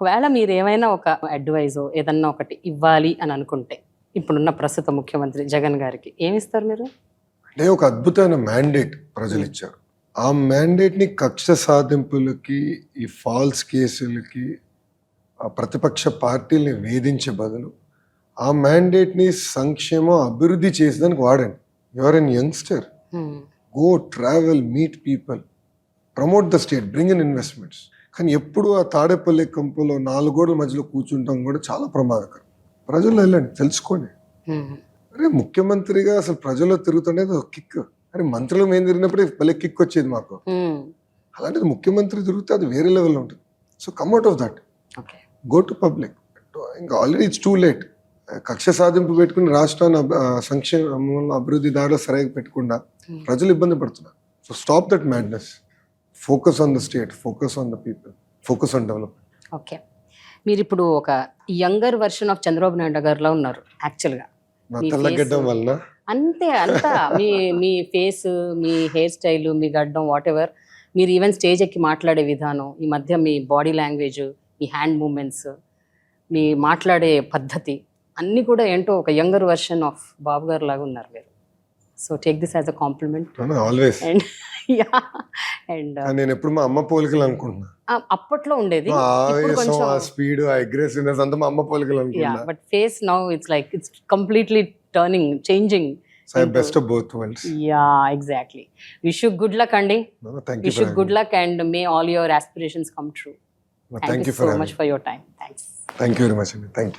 ఒకవేళ మీరు ఏమైనా ఒక అడ్వైజో ఏదన్నా ఒకటి ఇవ్వాలి అని అనుకుంటే ఇప్పుడున్న ప్రస్తుత ముఖ్యమంత్రి జగన్ గారికి ఏమి ఇస్తారు మీరు? అంటే ఒక అద్భుతమైన మ్యాండేట్ ప్రజలు ఇచ్చారు ఆ మ్యాండేట్ని కక్ష సాధింపులకి ఈ ఫాల్స్ కేసులకి ఆ ప్రతిపక్ష పార్టీల్ని వేధించే బదులు ఆ మ్యాండేట్ని సంక్షేమం అభివృద్ధి చేసేదానికి వాడండి. You're an youngster. Go travel meet people promote the state bring in investments కానీ ఎప్పుడు ఆ తాడేపల్లి కంపులో నాలుగు గోడల మధ్యలో కూర్చుంటాం కూడా చాలా ప్రమాదకరం. ప్రజలు వెళ్ళండి తెలుసుకోండి. అరే ముఖ్యమంత్రిగా అసలు ప్రజల్లో తిరుగుతుండేది ఒక కిక్. అరే మంత్రులు మేము తిరిగినప్పుడే భలే కిక్ వచ్చేది మాకు. అలాంటిది ముఖ్యమంత్రి తిరిగితే అది వేరే లెవెల్లో ఉంటుంది. So come out of that go to public ఇంకా ఆల్రెడీ ఇట్స్ టూ లేట్ కక్ష సాధింపు పెట్టుకుని రాష్ట్రాన్ని సంక్షేమ అభివృద్ధి దారిలో సరిగా పెట్టకుండా. ప్రజలు ఇబ్బంది పడుతున్నారు. So stop that madness focus on the state focus on the people focus on development okay మీరు ఇప్పుడు ఒక younger version of Chandrababu Naidu గారిలో ఉన్నారు యాక్చువల్గా తెల్లగడ్డం వలన అంతే అంతా. మీ మీ ఫేస్ మీ హెయిర్ స్టైల్ మీ గడ్డం వాట్ ఎవర్ మీరు ఈవెన్ స్టేజ్ ఎక్కి మాట్లాడే విధానం ఈ మధ్య మీ బాడీ లాంగ్వేజ్ మీ హ్యాండ్ మూమెంట్స్ మీ మాట్లాడే పద్ధతి అన్నీ కూడా ఏంటో ఒక యంగర్ వర్షన్ ఆఫ్ బాబు గారు లాగా ఉన్నారు మీరు. So take this as a compliment always and and నేను ఎప్పుడు మా అమ్మ పోలికలు అనుకుంటున్నా. అప్పట్లో ఉండేది. స్పీడ్ అగ్రెసివ్నెస్ అంతా మా అమ్మ పోలికలు యా అనుకున్నా but face now it's like it's completely turning changing best of both worlds yeah exactly wish you good luck అండి wish you good luck and may all your aspirations come true thank you so much for your time thanks thank you very much అండి thank you